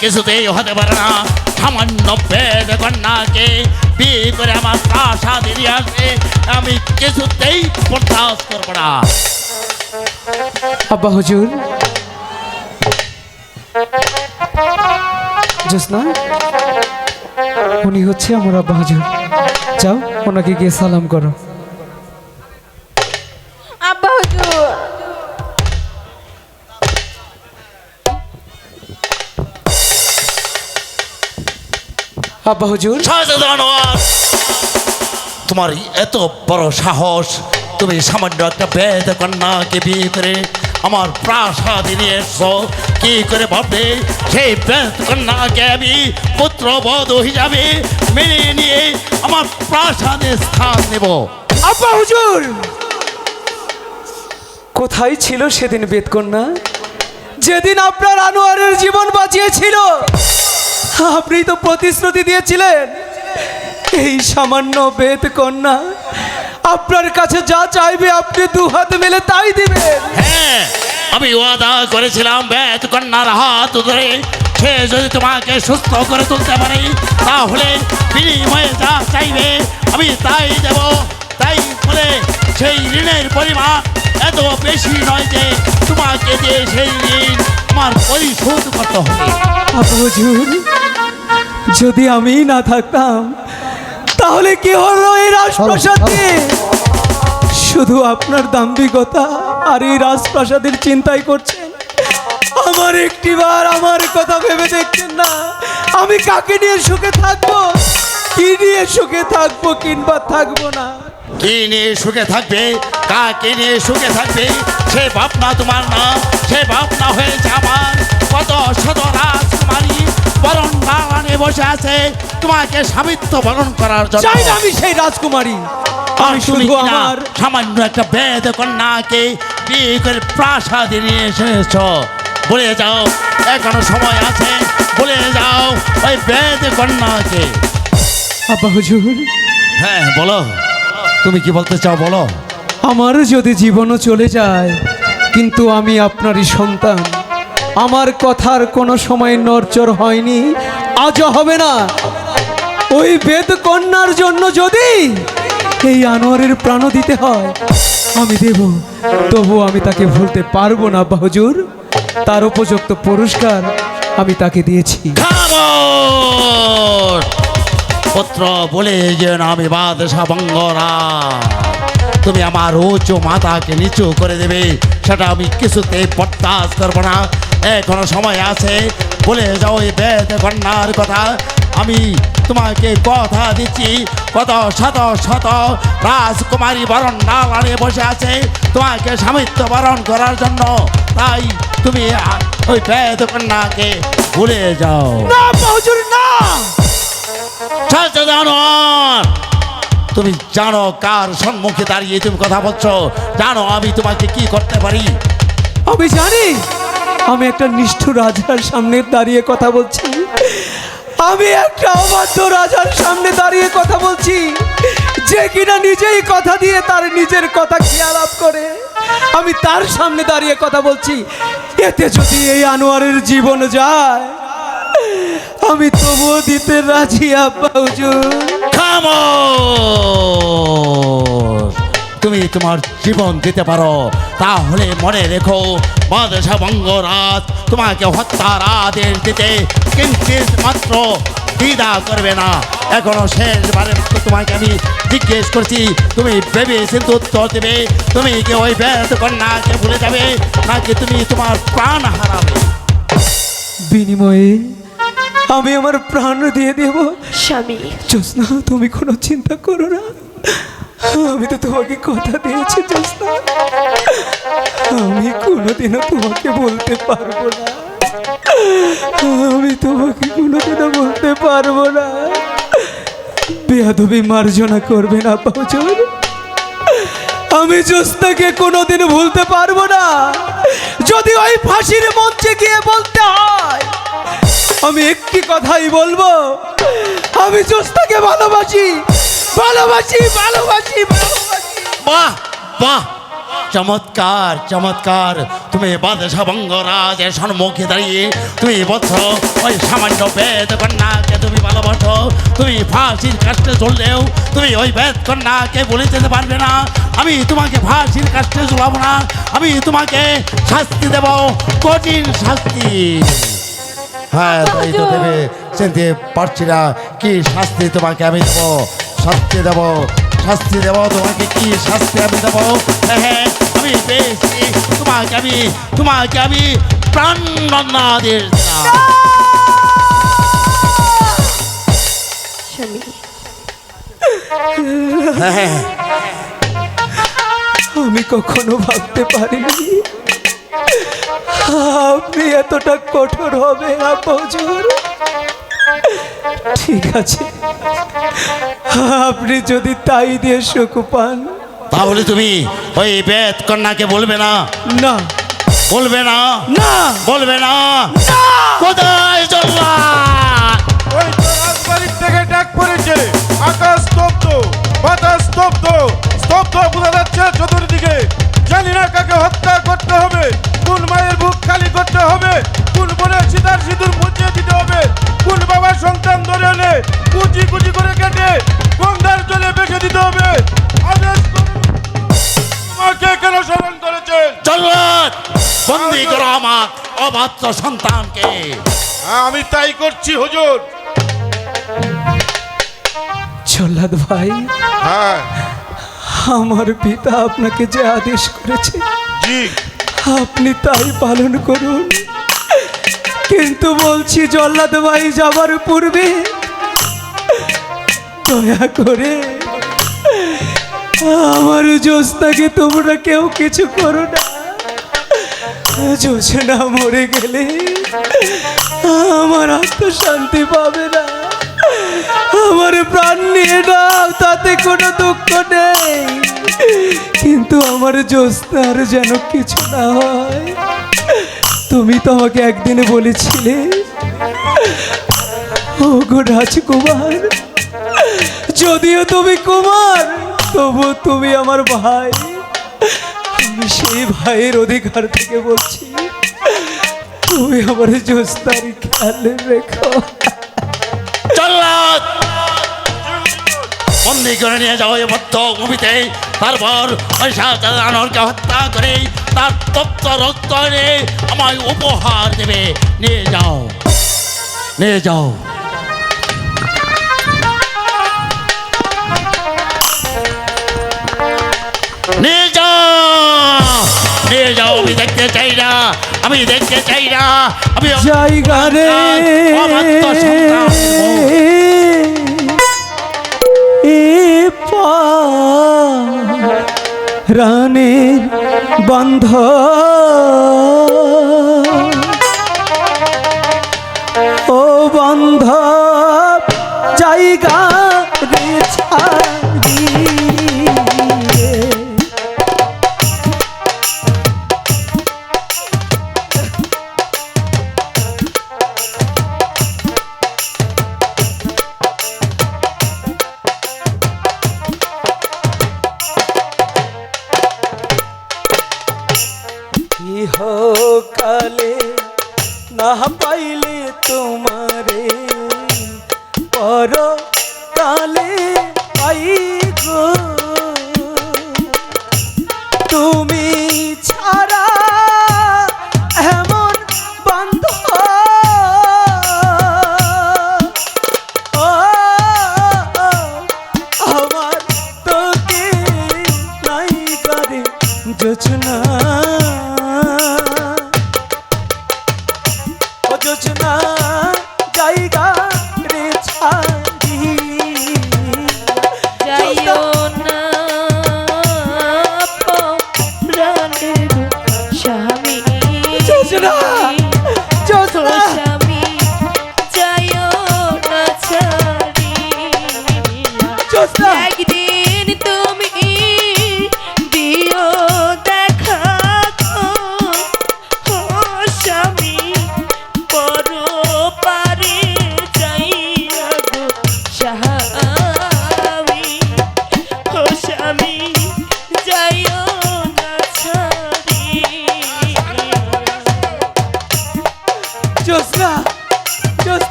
কিছুতেই হতে পারে না। সামান্য পেট কন্যাকে বিয়ে করে আমার প্রাসাদে নিয়ে আসবে। আমি কিছুতেই বরদাস্ত করব না। আব্বা হুজুর। জোসনা উনি হচ্ছে আমার আব্বা হুজুর। যাও, ওনাকে গিয়ে সালাম করো। আব্বা হুজুর। তোমার এত বড় সাহস তুমি সামান্য একটা বেদ কন্যাকে বিয়ে করে আমার প্রাসাদে নিয়ে এসছো কি করে ভাববে? সেই বেদ কন্যাকে আমি পুত্রবধ হিসাবে মেনে নিয়ে আমার প্রাসাদে স্থান নেব। আব্বা হুজুর! কোথায় ছিল সেদিন বেদকন্যা? যেদিন আপনার আনোয়ারের জীবন বাঁচিয়েছিল আপনি তো প্রতিশ্রুতি দিয়েছিলেন। এই সামান্য বেদ কন্যা আপনার কাছে যা চাইবে আপনি দু হাত মেলে তাই দিবেন। হ্যাঁ আমি ওয়াদা করেছিলাম বেদ কন্যার হাত ধরে। সে যদি তোমাকে সুস্থ করে তুলতে পারে তাহলে বিনিময়ে যা চাইবে আমি তাই দেব। তাই বলে সেই ঋণের পরিমাণ এত বেশি নয় যে তোমাকে দিয়ে সেই ঋণ আমার পরিশোধ করতে হবে। যদি আমি না থাকতাম, তাহলে কি হলো এই রাজপ্রাসাদে? শুধু আপনার দাম্ভিকতা আর এই রাজপ্রাসাদের চিন্তাই করছেন। আমার একটিবার আমার কথা ভেবে দেখছেন না। আমি কাকে নিয়ে সুখে থাকব? কি নিয়ে সুখে থাকব কিংবা থাকব না? কি নিয়ে সুখে থাকবে? কাকে নিয়ে সুখে থাকবে? সে ভাবনা তোমার না, সে ভাবনা হয়েছে আমার। কত শত রাজকুমারী বরণ বাগানে বসে আছে। তোমাকে স্বামিত্ব বরণ করার জন্য। চাই না আমি সেই রাজকুমারী। আমি শুধু আমার সামান্য একটা বেদ কন্যাকে বিয়ে করে প্রাসাদে নিয়ে এসেছ। বলে যাও এখনও সময় আছে। বলে যাও ওই বেদ কন্যাকে। আব্বা হুজুর হ্যাঁ বলো। তুমি কি বলতে চাও বলো। আমার যদি জীবনও চলে যায় কিন্তু আমি আপনারই সন্তান। আমার কথার কোনো সময় নড়চড় হয়নি। আজও হবে না। ওই বেদ কন্যার জন্য যদি এই আনোয়ারের প্রাণ দিতে হয়, আমি দেব। তবু আমি তাকে ভুলতে পারব না আব্বা হুজুর। তার উপযুক্ত পুরস্কার আমি তাকে দিয়েছি। পত্র, বলে যে আমি বাদশাহ বঙ্গরা। তুমি আমার উঁচু মাথাকে নিচু করে দেবে। সেটা আমি কিছুতে বরদাস্ত করব না। এখনও সময় আছে। বলে যাও এই বেদ কন্যার কথা। আমি তোমাকে কথা দিচ্ছি। কত শত শত রাজকুমারী বরণ ডালানে বসে আছে। তোমাকে স্বামিত্ব বরণ করার জন্য। তাই তুমি ওই বেদ কন্যাকে ভুলে যাও। না হুজুর না! চলতে তুমি জানো কার সম্মুখে দাঁড়িয়ে তুমি কথা বলছো। জানো আমি তোমাকে কি করতে পারি। আমি জানি। আমি একটা নিষ্ঠুর রাজার সামনে দাঁড়িয়ে কথা বলছি। আমি একটা অবাধ্য রাজার সামনে দাঁড়িয়ে কথা বলছি। যে কিনা নিজেই কথা দিয়ে তার নিজের কথা খেয়ালাপ করে। আমি তার সামনে দাঁড়িয়ে কথা বলছি। এতে যদি এই আনোয়ারের জীবন যায়, আমি তবুও দিতে রাজি, আব্বা হুজুর। তুমি তোমার জীবন দিতে পারো, তাহলে মনে রেখো বাদশাহ বঙ্গরাজ তোমাকে হত্যার আদেশ দিতে কিঞ্চিত মাত্র দ্বিধা করবে না। এখনও শেষবারের মতো তোমাকে আমি জিজ্ঞেস করছি তুমি ভেবে কিন্তু উত্তর দেবে? তুমি কি ওই বেদ কন্যাকে ভুলে যাবে নাকি তুমি তোমার প্রাণ হারাবে? বিনিময়ে আমি আমার প্রাণ দিয়ে দেব। স্বামী। জোসনা তুমি কোনো চিন্তা করো না। আমি তো তোমাকে কথা দিয়েছি জোসনা আমি কোনোদিনও তোমাকে বলতে পারব না। আমি তোমাকে কোনোদিনও বলতে পারব না। বেয়াদবি মার্জনা করবে না পাউচর আমি জোস্তাকে কোনোদিন ভুলতে পারব না। যদি ওই ফাঁসির মঞ্চে গিয়ে বলতে হয়, আমি একটি কথাই বলব। আমি জোস্তাকে ভালোবাসি। ভালোবাসি ভালোবাসি বাহ বাহ। চমৎকার চমৎকার। তুমি বাদশাহ বঙ্গরাজের সম্মুখে দাঁড়িয়ে তুমি বলছ ওই সামান্য বেদ কন্যাকে তুমি ভালোবাসো। তুমি ফাঁসির কাষ্টে চললেও তুমি ওই বেদ কন্যাকে বলে যেতে পারবে না। আমি তোমাকে ফাঁসির কাষ্টে চলাবো না। আমি তোমাকে শাস্তি দেব, কঠিন শাস্তি। হ্যাঁ তাই তো দেবে চিনতে পারছি না কি শাস্তি তোমাকে আমি দেবো। শাস্তি দেবো শাস্তি দেবো তোমাকে কি শাস্তি আমি দেবো? হ্যাঁ, হ্যাঁ আমি পেয়েছি। তোমাকে আমি তোমাকে আমি প্রাণ হ্যাঁ, হ্যাঁ। আমি কখনো ভাবতে পারিনি। আপনি এতটা কঠোর হবে আপজুর ঠিক আছে। আপনি যদি তাই দিয়ে সুখ পান। তাহলে তুমি ওই বেদ কন্যাকে বলবে না? না। বলবে না? না। বলবে না? কোথায় চললা ওই তো রাজবাড়ির থেকে ডাক পড়েছে। আকাশ স্তব্ধ বাতাস স্তব্ধ স্তব্ধ বোঝা যাচ্ছে চতুর্দিকে। জানি না কাকে হত্যা করতে অবাধ্য সন্তানকে। হ্যাঁ, আমি তাই করছি হুজুর। জল্লাদ ভাই হ্যাঁ। আমার পিতা আপনাকে যে আদেশ করেছে জি। আপনি তাই পালন করুন। কিন্তু বলছি জল্লাদ ভাই যাবার পূর্বে দয়া করে আমার জোস্তাকে তোমরা কেউ কিছু করো না। জোছনা মরে গেলে আমার আত্মশান্তি পাবে না। আমার প্রাণ নিয়ে নাও, তাতে কোনো দুঃখ নেই। কিন্তু আমার জোস্তার যেন কিছু না হয়। তুমি তো আমাকে একদিনে বলেছিলে ও গো রাজকুমার, যদিও তুমি কুমার, তবু তুমি আমার ভাই। সেই ভাইয়ের অধিকার থেকে বলছি, তুমি আমার জোস্তার খেয়াল রেখো। নিয়ে যাও শাহজাহানকে হত্যা করে তার আমায় উপহার দেবে। নিয়ে যাও। নিয়ে যাও। আমি দেখতে চাই না আমি দেখতে চাই না আমি জায়গা রে। রানের বন্ধ। পর তালে পাই তুমি ছাড়া এমন বন্ধ আমার তোকে নাই করে যোচনা ছাড়িয়া যোচনা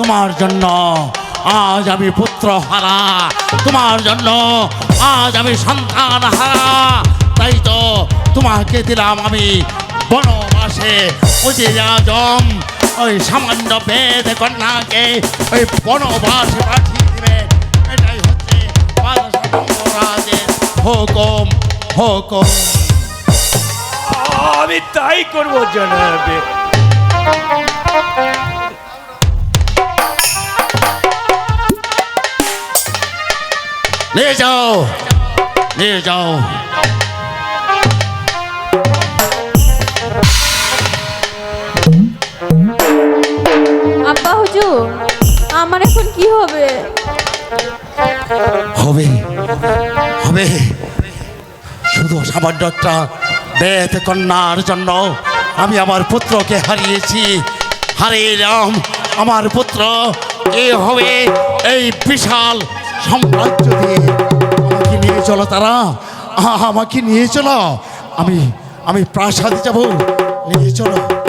তোমার জন্য আজ আমি পুত্র হারা। তোমার জন্য আজ আমি সন্তান হারা। তাই তো তোমাকে দিলাম আমি বনবাসে। উজির আজম, ওই সামান্য বেদ কন্যাকে ওই বনবাসে পাঠিয়ে দিবে। এটাই হচ্ছে হুকুম হুকুম। আমি তাই করব জনাবে। নিয়ে যাও নিয়ে যাও আব্বা হুজুর আমার এখন কি হবে? হবে হবে। শুধু সামান্য একটা বেদ কন্যার জন্য আমি আমার পুত্রকে হারিয়েছি। হারিয়েলাম আমার পুত্র এ হবে? এই বিশাল সাম্রাজ্য দিয়ে আমাকে নিয়ে চলো তারা। আমাকে নিয়ে চলো। আমি আমি প্রাসাদে যাব। নিয়ে চলো।